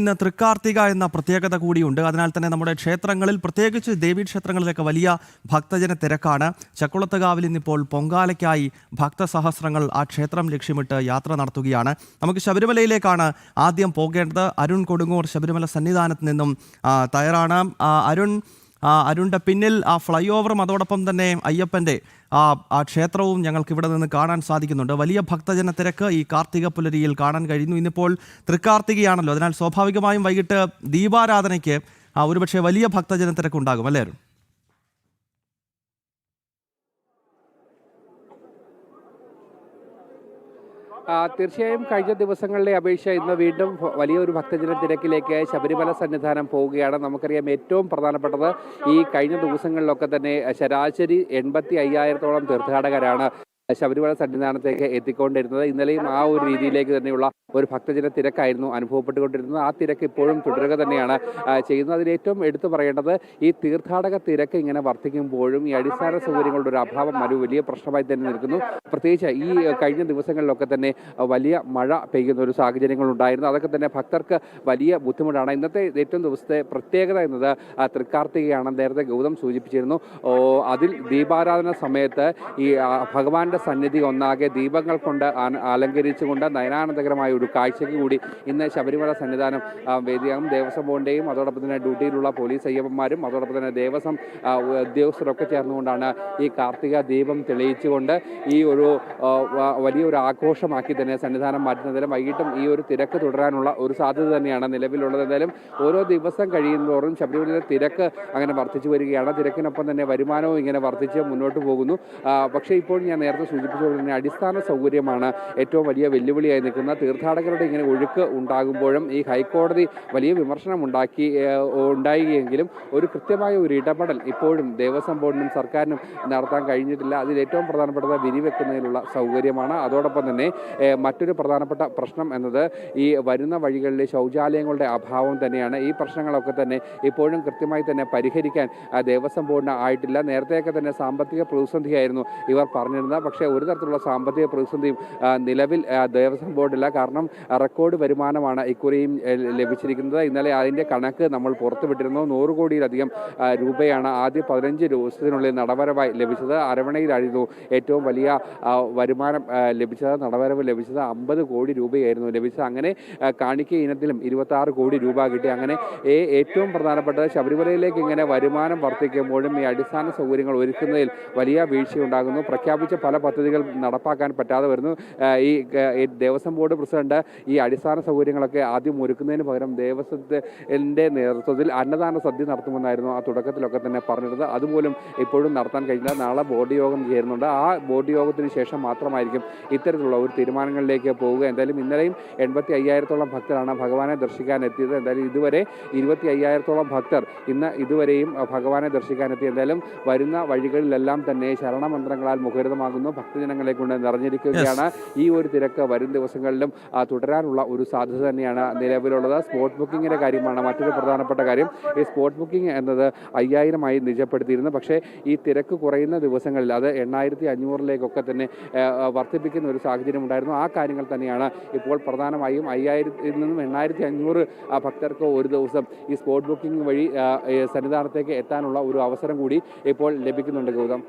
ഇന്ന് തൃക്കാർത്തിക എന്ന പ്രത്യേകത കൂടിയുണ്ട്. അതിനാൽ തന്നെ നമ്മുടെ ക്ഷേത്രങ്ങളിൽ പ്രത്യേകിച്ച് ദേവീ ക്ഷേത്രങ്ങളിലൊക്കെ വലിയ ഭക്തജന തിരക്കാണ്. ചക്കുളത്തുകാവിൽ ഇന്നിപ്പോൾ പൊങ്കാലയ്ക്കായി ഭക്തസഹസ്രങ്ങൾ ആ ക്ഷേത്രം ലക്ഷ്യമിട്ട് യാത്ര നടത്തുകയാണ്. നമുക്ക് ശബരിമലയിലേക്കാണ് ആദ്യം പോകേണ്ടത്. അരുൺ കൊടുങ്ങൂർ ശബരിമല സന്നിധാനത്ത് നിന്നും തയ്യാറാണ്. അരുൺ ആ, അരുണിന്റെ പിന്നിൽ ആ ഫ്ലൈ ഓവറും അതോടൊപ്പം തന്നെ അയ്യപ്പന്റെ ആ ആ ക്ഷേത്രവും ഞങ്ങൾക്ക് ഇവിടെ നിന്ന് കാണാൻ സാധിക്കുന്നുണ്ട്. വലിയ ഭക്തജന തിരക്ക് ഈ കാർത്തിക പുലരിയിൽ കാണാൻ കഴിയുന്നു. ഇന്നിപ്പോൾ തൃക്കാർത്തികയാണല്ലോ. അതിനാൽ സ്വാഭാവികമായും വൈകിട്ട് ദീപാരാധനയ്ക്ക് ഒരുപക്ഷെ വലിയ ഭക്തജന തിരക്കുണ്ടാകും. അല്ലേ അരുൺ? തീർച്ചയായും കഴിഞ്ഞ ദിവസങ്ങളിലെ അപേക്ഷ ഇന്ന് വീണ്ടും വലിയൊരു ഭക്തജന തിരക്കിലേക്ക് ശബരിമല സന്നിധാനം പോവുകയാണ്. നമുക്കറിയാം ഏറ്റവും പ്രധാനപ്പെട്ടത് ഈ കഴിഞ്ഞ ദിവസങ്ങളിലൊക്കെ തന്നെ ശരാശരി എൺപത്തി അയ്യായിരത്തോളം തീർത്ഥാടകരാണ് ശബരിമല സന്നിധാനത്തേക്ക് എത്തിക്കൊണ്ടിരുന്നത്. ഇന്നലെയും ആ ഒരു രീതിയിലേക്ക് തന്നെയുള്ള ഒരു ഭക്തജന തിരക്കായിരുന്നു അനുഭവപ്പെട്ടുകൊണ്ടിരുന്നത്. ആ തിരക്ക് ഇപ്പോഴും തുടരുക തന്നെയാണ് ചെയ്യുന്നത്. അതിൽ ഏറ്റവും എടുത്തു പറയേണ്ടത് ഈ തീർത്ഥാടക തിരക്ക് ഇങ്ങനെ വർദ്ധിക്കുമ്പോഴും ഈ അടിസ്ഥാന സൗകര്യങ്ങളുടെ ഒരു അഭാവം ഒരു വലിയ പ്രശ്നമായി തന്നെ നിൽക്കുന്നു. പ്രത്യേകിച്ച് ഈ കഴിഞ്ഞ ദിവസങ്ങളിലൊക്കെ തന്നെ വലിയ മഴ പെയ്യുന്ന ഒരു സാഹചര്യങ്ങൾ ഉണ്ടായിരുന്നു. അതൊക്കെ തന്നെ ഭക്തർക്ക് വലിയ ബുദ്ധിമുട്ടാണ്. ഇന്നത്തെ ഏറ്റവും ദിവസത്തെ പ്രത്യേകത എന്നത് തൃക്കാർത്തികയാണ് നേരത്തെ ഗൗതം സൂചിപ്പിച്ചിരുന്നു. അതിൽ ദീപാരാധന സമയത്ത് ഈ ഭഗവാന്റെ സന്നിധി ഒന്നാകെ ദീപങ്ങൾ കൊണ്ട് അലങ്കരിച്ചുകൊണ്ട് നയനാനന്ദകരമായ ഒരു കാഴ്ചയ്ക്ക് കൂടി ഇന്ന് ശബരിമല സന്നിധാനം വേദിയാകും. ദേവസ്വം ബോർഡിന്റെയും അതോടൊപ്പം തന്നെ ഡ്യൂട്ടിയിലുള്ള പോലീസ് അയ്യപ്പന്മാരും അതോടൊപ്പം തന്നെ ദേവസ്വം ഉദ്യോഗസ്ഥരൊക്കെ ചേർന്നുകൊണ്ടാണ് ഈ കാർത്തിക ദീപം തെളിയിച്ചുകൊണ്ട് ഈ ഒരു വലിയൊരു ആഘോഷമാക്കി തന്നെ സന്നിധാനം മാറ്റുന്നതിലും വൈകിട്ടും ഈ ഒരു തിരക്ക് തുടരാനുള്ള ഒരു സാധ്യത തന്നെയാണ് നിലവിലുള്ളത്. എന്തായാലും ഓരോ ദിവസം കഴിയുന്നതോറും ശബരിമലയിലെ തിരക്ക് അങ്ങനെ വർദ്ധിച്ചു വരികയാണ്. തിരക്കിനൊപ്പം തന്നെ വരുമാനവും ഇങ്ങനെ വർദ്ധിച്ച് മുന്നോട്ട് പോകുന്നു. പക്ഷേ ഇപ്പോൾ ഞാൻ നേരത്തെ സൂചിപ്പിച്ചതുപോലെ തന്നെ അടിസ്ഥാന സൗകര്യമാണ് ഏറ്റവും വലിയ വെല്ലുവിളിയായി നിൽക്കുന്ന തീർത്ഥാടകരുടെ ഇങ്ങനെ ഒഴുക്ക് ഉണ്ടാകുമ്പോഴും ഈ ഹൈക്കോടതി വലിയ വിമർശനം ഉണ്ടാക്കി ഉണ്ടായിയെങ്കിലും ഒരു കൃത്യമായ ഒരു ഇടപെടൽ ഇപ്പോഴും ദേവസ്വം ബോർഡിനും സർക്കാരിനും നടത്താൻ കഴിഞ്ഞിട്ടില്ല. അതിൽ ഏറ്റവും പ്രധാനപ്പെട്ടത് വിരിവെക്കുന്നതിനുള്ള സൗകര്യമാണ്. അതോടൊപ്പം തന്നെ മറ്റൊരു പ്രധാനപ്പെട്ട പ്രശ്നം എന്നത് ഈ വരുന്ന വഴികളിലെ ശൗചാലയങ്ങളുടെ അഭാവം തന്നെയാണ്. ഈ പ്രശ്നങ്ങളൊക്കെ തന്നെ ഇപ്പോഴും കൃത്യമായി തന്നെ പരിഹരിക്കാൻ ദേവസ്വം ബോർഡിന് ആയിട്ടില്ല. നേരത്തെയൊക്കെ തന്നെ സാമ്പത്തിക പ്രതിസന്ധിയായിരുന്നു ഇവർ പറഞ്ഞിരുന്നത്. പക്ഷേ ഒരു തരത്തിലുള്ള സാമ്പത്തിക പ്രതിസന്ധിയും നിലവിൽ ദേവസ്വം ബോർഡില്ല. കാരണം റെക്കോർഡ് വരുമാനമാണ് ഇക്കുറിയും ലഭിച്ചിരിക്കുന്നത്. ഇന്നലെ അതിന്റെ കണക്ക് നമ്മൾ പുറത്തുവിട്ടിരുന്നു നൂറ് കോടിയിലധികം രൂപയാണ് ആദ്യ പതിനഞ്ച് ദിവസത്തിനുള്ളിൽ നടവരവായി ലഭിച്ചത്. അരവണയിലായിരുന്നു ഏറ്റവും വലിയ വരുമാനം ലഭിച്ചത്. നടവരവ് ലഭിച്ചത് അമ്പത് കോടി രൂപയായിരുന്നു ലഭിച്ചത്. അങ്ങനെ കാണിക്ക ഇനത്തിലും ഇരുപത്തി കോടി രൂപ കിട്ടി. അങ്ങനെ ഏറ്റവും പ്രധാനപ്പെട്ടത് ശബരിമലയിലേക്ക് ഇങ്ങനെ വരുമാനം വർദ്ധിക്കുമ്പോഴും ഈ അടിസ്ഥാന സൗകര്യങ്ങൾ ഒരുക്കുന്നതിൽ വലിയ വീഴ്ചയുണ്ടാകുന്നു. പ്രഖ്യാപിച്ച പല പദ്ധതികൾ നടപ്പാക്കാൻ പറ്റാതെ വരുന്നു. ഈ ദേവസ്വം ബോർഡ് പ്രസിഡന്റ് ഈ അടിസ്ഥാന സൗകര്യങ്ങളൊക്കെ ആദ്യം ഒരുക്കുന്നതിന് പകരം ദേവസ്വത്തിന്റെ നേതൃത്വത്തിൽ അന്നദാന സദ്യ നടത്തുമെന്നായിരുന്നു ആ തുടക്കത്തിലൊക്കെ തന്നെ പറഞ്ഞിരുന്നത്. അതുപോലും ഇപ്പോഴും നടത്താൻ കഴിഞ്ഞില്ല നാളെ ബോർഡ് യോഗം ചേരുന്നുണ്ട്. ആ ബോർഡ് യോഗത്തിന് ശേഷം മാത്രമായിരിക്കും ഇത്തരത്തിലുള്ള ഒരു തീരുമാനങ്ങളിലേക്ക് പോവുക. എന്തായാലും ഇന്നലെയും എൺപത്തി അയ്യായിരത്തോളം ഭക്തരാണ് ഭഗവാനെ ദർശിക്കാൻ എത്തിയത്. എന്തായാലും ഇതുവരെ ഇരുപത്തി അയ്യായിരത്തോളം ഭക്തർ ഇന്ന് ഇതുവരെയും ഭഗവാനെ ദർശിക്കാൻ എത്തി. എന്തായാലും വരുന്ന വഴികളിലെല്ലാം തന്നെ ശരണമന്ത്രങ്ങളാൽ മുഖരിതമാകുന്നു. ഭക്തജനങ്ങളെ കൊണ്ട് നിറഞ്ഞിരിക്കുകയാണ്. ഈ ഒരു തിരക്ക് വരും ദിവസങ്ങളിലും തുടരാനുള്ള ഒരു സാധ്യത തന്നെയാണ് നിലവിലുള്ളത്. സ്പോട്ട് ബുക്കിങ്ങിന്റെ കാര്യമാണ് മറ്റൊരു പ്രധാനപ്പെട്ട കാര്യം. ഈ സ്പോട്ട് ബുക്കിംഗ് എന്നത് അയ്യായിരമായി നിജപ്പെടുത്തിയിരുന്നു. പക്ഷേ ഈ തിരക്ക് കുറയുന്ന ദിവസങ്ങളിൽ അത് എണ്ണായിരത്തി അഞ്ഞൂറിലേക്കൊക്കെ തന്നെ വർദ്ധിപ്പിക്കുന്ന ഒരു സാഹചര്യം ഉണ്ടായിരുന്നു. ആ കാര്യങ്ങൾ തന്നെയാണ് ഇപ്പോൾ പ്രധാനമായും അയ്യായിരത്തിൽ നിന്നും എണ്ണായിരത്തി അഞ്ഞൂറ് ഭക്തർക്ക് ഒരു ദിവസം ഈ സ്പോട്ട് ബുക്കിംഗ് വഴി സന്നിധാനത്തേക്ക് എത്താനുള്ള ഒരു അവസരം കൂടി ഇപ്പോൾ ലഭിക്കുന്നുണ്ട് ഗൗതം.